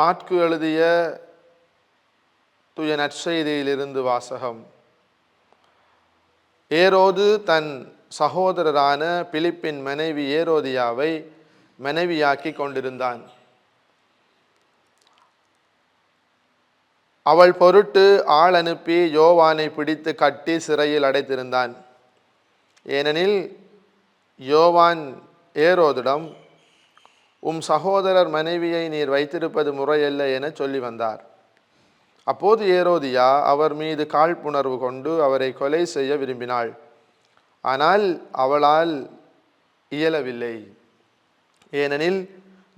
மாற்கு எழுதிய துய நற்செய்தியிலிருந்து வாசகம். ஏரோது தன் சகோதரரான பிலிப்பின் மனைவி ஏரோதியாவை மனைவியாக்கி கொண்டிருந்தான். அவள் பொருட்டு ஆள் அனுப்பி யோவானை பிடித்து கட்டி சிறையில் அடைத்திருந்தான். ஏனெனில் யோவான் ஏரோதிடம் உம் சகோதரர் மனைவியை நீர் வைத்திருப்பது முறையல்ல என சொல்லி வந்தார். அப்போது ஏரோதியா அவர் மீது காழ்ப்புணர்வு கொண்டு அவரை கொலை செய்ய விரும்பினாள். ஆனால் அவளால் இயலவில்லை. ஏனெனில்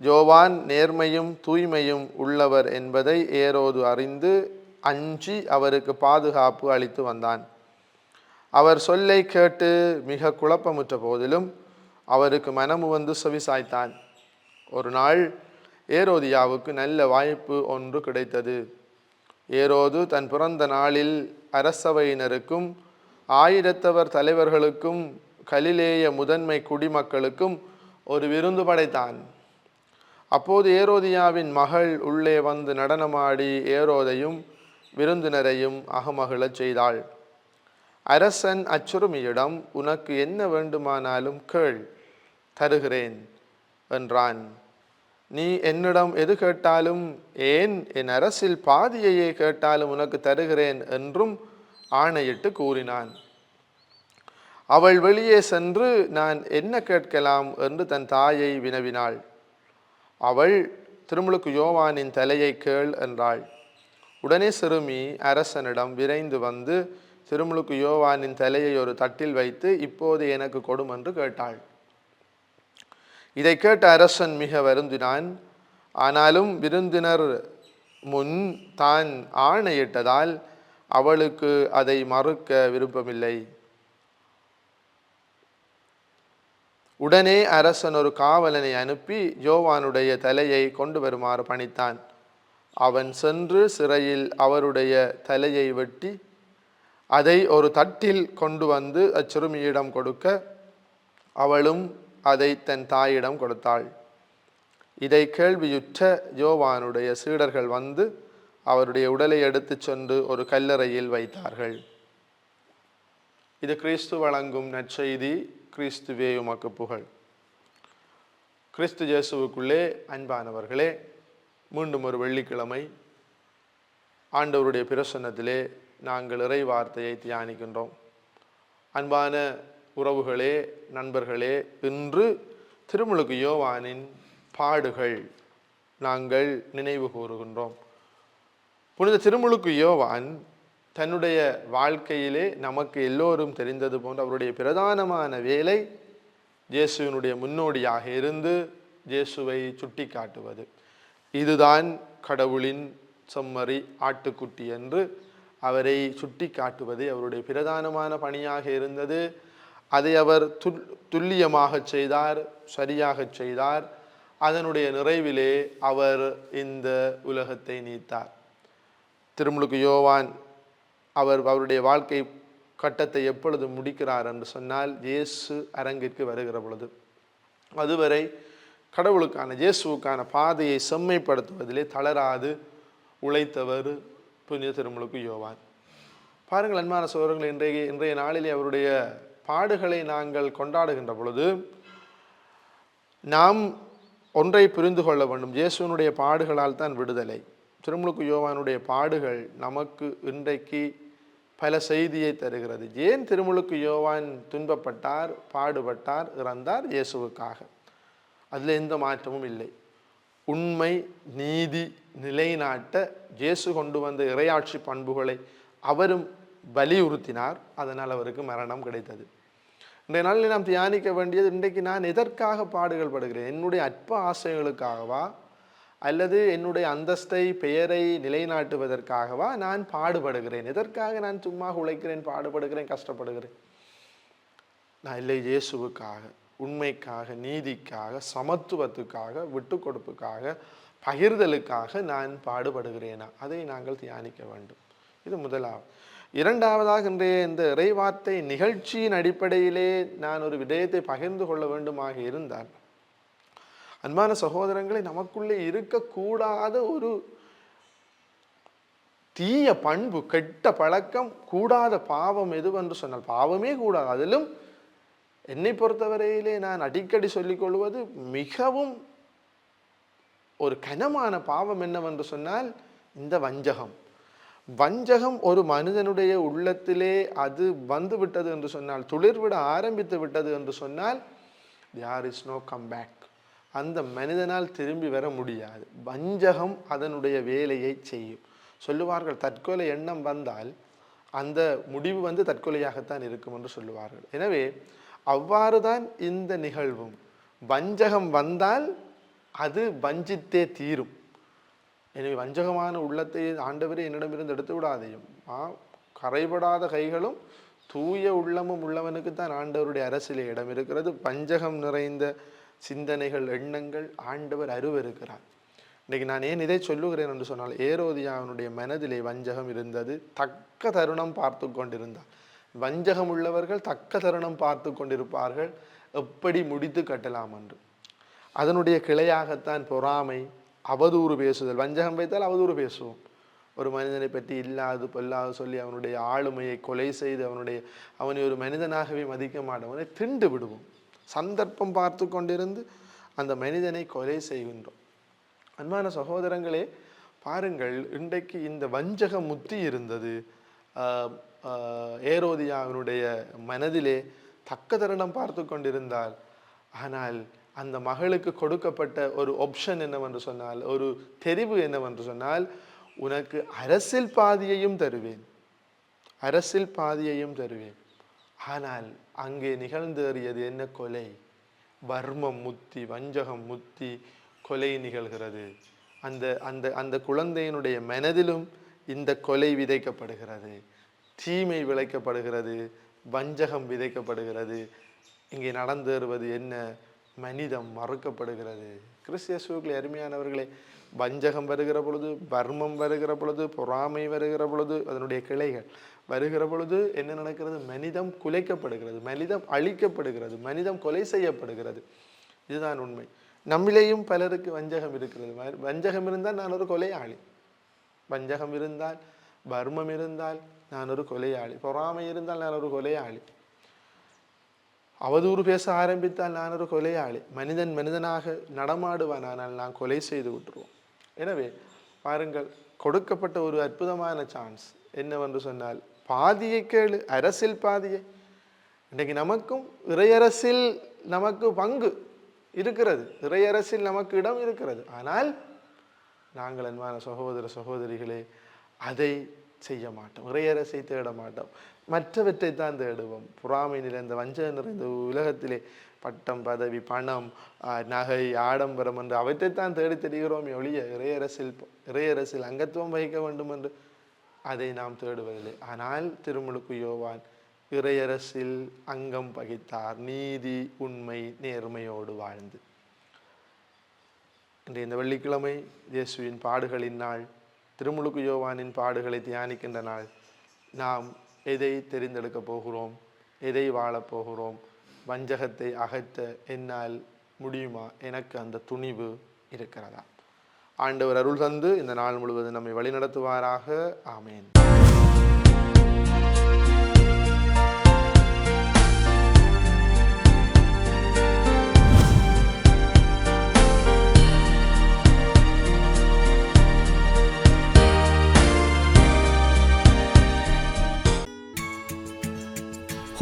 ஜோவான் நேர்மையும் தூய்மையும் உள்ளவர் என்பதை ஏரோது அறிந்து அஞ்சி அவருக்கு பாதுகாப்பு அளித்து வந்தான். அவர் சொல்லை கேட்டு மிக குழப்பமுற்ற போதிலும் அவருக்கு மனமு வந்து செவிசாய்த்தான். ஒரு நாள் ஏரோதியாவுக்கு நல்ல வாய்ப்பு ஒன்று கிடைத்தது. ஏரோது தன் பிறந்த நாளில் அரசவையினருக்கும் ஆயிரத்தவர் தலைவர்களுக்கும் கலிலேய முதன்மை குடிமக்களுக்கும் ஒரு விருந்து படைத்தான். அப்போது ஏரோதியாவின் மகள் உள்ளே வந்து நடனமாடி ஏரோதையும் விருந்தினரையும் அகமகிழச் செய்தாள். அரசன் அச்சுறுமியிடம் உனக்கு என்ன வேண்டுமானாலும் கேள் தருகிறேன் என்றான். நீ என்னிடம் எது கேட்டாலும் ஏன் என் அரசில் பாதியையே கேட்டாலும் உனக்கு தருகிறேன் என்றும் ஆணையிட்டு கூறினான். அவள் வெளியே சென்று நான் என்ன கேட்கலாம்? என்று தன் தாயை வினவினாள். அவள் திருமுழுக்கு யோவானின் தலையை கேள் என்றாள். உடனே சிறுமி அரசனிடம் விரைந்து வந்து திருமுழுக்கு யோவானின் தலையை ஒரு தட்டில் வைத்து இப்போது எனக்கு கொடும் என்று கேட்டாள். இதை கேட்ட அரசன் மிக வருந்தினான். ஆனாலும் விருந்தினர் முன் தான் ஆணையிட்டதால் அவளுக்கு அதை மறுக்க விருப்பமில்லை. உடனே அரசன் ஒரு காவலனை அனுப்பி யோவானுடைய தலையை கொண்டு வருமாறு பணித்தான். அவன் சென்று சிறையில் அவருடைய தலையை வெட்டி அதை ஒரு தட்டில் கொண்டு வந்து அச்சிறுமியிடம் கொடுக்க அவளும் அதை தன் தாயிடம் கொடுத்தாள். இதை கேள்வியுற்ற யோவானுடைய சீடர்கள் வந்து அவருடைய உடலை எடுத்துச் சென்று ஒரு கல்லறையில் வைத்தார்கள். இது கிறிஸ்து வழங்கும் நற்செய்தி கிறிஸ்துவே உமக்கு புகழ். கிறிஸ்து இயேசுவுக்குள்ளே அன்பானவர்களே மீண்டும் ஒரு வெள்ளிக்கிழமை ஆண்டவருடைய பிரசன்னத்திலே நாங்கள் இறை வார்த்தையை தியானிக்கின்றோம். அன்பான உறவுகளே நண்பர்களே இன்று திருமுழுக்கு யோவானின் பாடுகள் நாங்கள் நினைவு கூறுகின்றோம். புனித திருமுழுக்கு யோவான் தன்னுடைய வாழ்க்கையிலே நமக்கு எல்லோரும் தெரிந்தது போன்ற அவருடைய பிரதானமான வேலை இயேசுவினுடைய முன்னோடியாக இருந்து இயேசுவை சுட்டி காட்டுவது இதுதான் கடவுளின் செம்மறி ஆட்டுக்குட்டி என்று அவரை சுட்டி காட்டுவது அவருடைய பிரதானமான பணியாக இருந்தது. அதை அவர் துல் துல்லியமாக செய்தார் சரியாக செய்தார். அதனுடைய நிறைவிலே அவர் இந்த உலகத்தை நீத்தார். திருமுழுக்கு யோவான் அவர் அவருடைய வாழ்க்கை கட்டத்தை எப்பொழுது முடிக்கிறார் என்று சொன்னால் இயேசு அரங்கிற்கு வருகிற பொழுது. அதுவரை கடவுளுக்கான இயேசுவுக்கான பாதையை செம்மைப்படுத்துவதிலே தளராது உழைத்தவர் புனித திருமுழுக்கு யோவான். பாருங்கள் அன்பான சோழர்கள் இன்றைய இன்றைய நாளிலே அவருடைய பாடுகளை நாங்கள் கொண்டாடுகின்ற பொழுது நாம் ஒன்றை புரிந்து கொள்ள வேண்டும். இயேசுனுடைய பாடுகளால் தான் விடுதலை. திருமுழுக்கு யோவானுடைய பாடுகள் நமக்கு இன்றைக்கு பல செய்தியை தருகிறது. ஏன் திருமுழுக்கு யோவான் துன்பப்பட்டார் பாடுபட்டார் இறந்தார் இயேசுவுக்காக? அதில் எந்த மாற்றமும் இல்லை. உண்மை நீதி நிலைநாட்ட இயேசு கொண்டு வந்த இறையாட்சி பண்புகளை அவரும் வலியுறுத்தினார். அதனால் அவருக்கு மரணம் கிடைத்தது. இன்றைய நாளில் நாம் தியானிக்க வேண்டியது இன்றைக்கு நான் எதற்காக பாடுகள் படுகிறேன்? என்னுடைய அற்ப ஆசைகளுக்காகவா? அல்லது என்னுடைய அந்தஸ்தை பெயரை நிலைநாட்டுவதற்காகவா நான் பாடுபடுகிறேன்? எதற்காக நான் சும்மா உழைக்கிறேன் பாடுபடுகிறேன் கஷ்டப்படுகிறேன்? நான் இல்லை இயேசுவுக்காக உண்மைக்காக நீதிக்காக சமத்துவத்துக்காக விட்டு கொடுப்புக்காக பகிர்தலுக்காக நான் பாடுபடுகிறேனா? அதை நாங்கள் தியானிக்க வேண்டும். இது முதலாவது இரண்டாவதாக இன்றைய இந்த இறைவார்த்தை நிகழ்ச்சியின் அடிப்படையிலே நான் ஒரு விடயத்தை பகிர்ந்து கொள்ள வேண்டுமாக இருந்தால் அன்பான சகோதரங்களை நமக்குள்ளே இருக்கக்கூடாத ஒரு தீய பண்பு கெட்ட பழக்கம் கூடாத பாவம் எதுவென்று சொன்னால் பாவமே கூடாது. அதிலும் என்னை பொறுத்தவரையிலே நான் அடிக்கடி சொல்லிக் கொள்வது மிகவும் ஒரு கனமான பாவம் என்னவென்று சொன்னால் இந்த வஞ்சகம். வஞ்சகம் ஒரு மனிதனுடைய உள்ளத்திலே அது வந்து விட்டது என்று சொன்னால் துளிர்விட ஆரம்பித்து விட்டது என்று சொன்னால் யார் இஸ் நோ கம் பேக் அந்த மனிதனால் திரும்பி வர முடியாது. வஞ்சகம் அதனுடைய வேலையை செய்யும். சொல்லுவார்கள் தற்கொலை எண்ணம் வந்தால் அந்த முடிவு வந்து தற்கொலையாகத்தான் இருக்கும் என்று சொல்லுவார்கள். எனவே அவ்வாறு தான் இந்த நிகழ்வும். வஞ்சகம் வந்தால் அது வஞ்சித்தே தீரும். எனவே வஞ்சகமான உள்ளத்தை ஆண்டவரே என்னிடமிருந்து எடுத்து விடாதையும் ஆ கரைபடாத கைகளும் தூய உள்ளமும் உள்ளவனுக்கு தான் ஆண்டவருடைய அரசிலே இடம் இருக்கிறது. வஞ்சகம் நிறைந்த சிந்தனைகள் எண்ணங்கள் ஆண்டவர் அருவருக்கிறார். இன்றைக்கு நான் ஏன் இதை சொல்லுகிறேன் என்று சொன்னால் ஏரோதியாவினுடைய மனதிலே வஞ்சகம் இருந்தது. தக்க தருணம் பார்த்து கொண்டிருந்தார். வஞ்சகம் உள்ளவர்கள் தக்க தருணம் பார்த்து கொண்டிருப்பார்கள். எப்படி முடித்து கட்டலாம் என்று. அதனுடைய கிளையாகத்தான் பொறாமை அவதூறு பேசுதல். வஞ்சகம் வைத்தால் அவதூறு பேசுவோம். ஒரு மனிதனை பற்றி இல்லாது பொல்லாது சொல்லி அவனுடைய ஆளுமையை கொலை செய்து அவனுடைய அவனை ஒரு மனிதனாகவே மதிக்க மாட்டோம். அவனை திண்டு விடுவோம். சந்தர்ப்பம் பார்த்து கொண்டிருந்து அந்த மனிதனை கொலை செய்கின்றோம். அன்பான சகோதரங்களே பாருங்கள் இன்றைக்கு இந்த வஞ்சக முத்தி இருந்தது ஏரோதியா அவனுடைய ஏரோதியாவினுடைய மனதிலே தக்க தருணம் பார்த்து கொண்டிருந்தால் ஆனால் அந்த மகளுக்கு கொடுக்கப்பட்ட ஒரு ஆப்ஷன் என்னவென்று சொன்னால் ஒரு தெரிவு என்னவென்று சொன்னால் உனக்கு அரசியல் பாதியையும் தருவேன். அரசில் பாதியையும் தருவேன். ஆனால் அங்கே நிகழ்ந்தேறியது என்ன கொலை? வர்மம் முத்தி வஞ்சகம் முத்தி கொலை நிகழ்கிறது. அந்த அந்த அந்த குழந்தையினுடைய மனதிலும் இந்த கொலை விதைக்கப்படுகிறது. தீமை விளைக்கப்படுகிறது. வஞ்சகம் விதைக்கப்படுகிறது. இங்கே நடந்தேறுவது என்ன? மனிதம் மறுக்கப்படுகிறது. கிறிஸ்தியசுகளை அருமையானவர்களே வஞ்சகம் வருகிற பொழுது வர்மம் வருகிற பொழுது பொறாமை வருகிற பொழுது அதனுடைய கிளைகள் வருகிற பொழுது என்ன நடக்கிறது? மனிதம் குலைக்கப்படுகிறது மனிதம் அழிக்கப்படுகிறது மனிதம் கொலை செய்யப்படுகிறது. இதுதான் உண்மை. நம்மிலேயும் பலருக்கு வஞ்சகம் இருக்கிறது. வஞ்சகம் இருந்தால் நான் ஒரு கொலையாளி. வஞ்சகம் இருந்தால் வர்மம் இருந்தால் நான் ஒரு கொலையாளி. பொறாமை இருந்தால் நான் ஒரு கொலையாளி. அவதூறு பேச ஆரம்பித்தால் நான் ஒரு கொலையாளி. மனிதன் மனிதனாக நடமாடுவான். ஆனால் நான் கொலை செய்து விட்டுருவோம். எனவே பாருங்கள் கொடுக்கப்பட்ட ஒரு அற்புதமான சான்ஸ் என்னவென்று சொன்னால் பாதியை கேளு. அரசில் பாதியை. இன்றைக்கு நமக்கும் இறையரசில் நமக்கு பங்கு இருக்கிறது. இறையரசில் நமக்கு இடம் இருக்கிறது. ஆனால் நாங்கள் அன்பான சகோதர சகோதரிகளே அதை செய்ய மாட்டோம் இறையரசை தேட மாட்டோம் மற்றவற்றை தான் தேடுவோம். புறாமை நிறைந்த வஞ்சகம் நிறைந்த உலகத்திலே பட்டம் பதவி பணம் ஆஹ், நகை ஆடம்பரம் என்று அவற்றைத்தான் தேடி தெரிகிறோம் ஒழிய இறையரசில் இறையரசில் அங்கத்துவம் வகிக்க வேண்டும் என்று அதை நாம் தேடுவதில்லை. ஆனால் திருமுழுக்கு யோவான் இறையரசில் அங்கம் பகித்தார் நீதி உண்மை நேர்மையோடு வாழ்ந்து. இன்றைய இந்த வெள்ளிக்கிழமை இயேசுவின் பாடுகளின் நாள் திருமுழுக்கு யோவானின் பாடுகளை தியானிக்கின்ற நாள். நாம் எதை தெரிந்தெடுக்கப் போகிறோம்? எதை வாழப் போகிறோம்? வஞ்சகத்தை அகற்ற என்னால் முடியுமா? எனக்கு அந்த துணிவு இருக்கிறதா? ஆண்டவர் அருள் தந்து இந்த நாள் முழுவதும் நம்மை வழிநடத்துவாராக. ஆமேன்.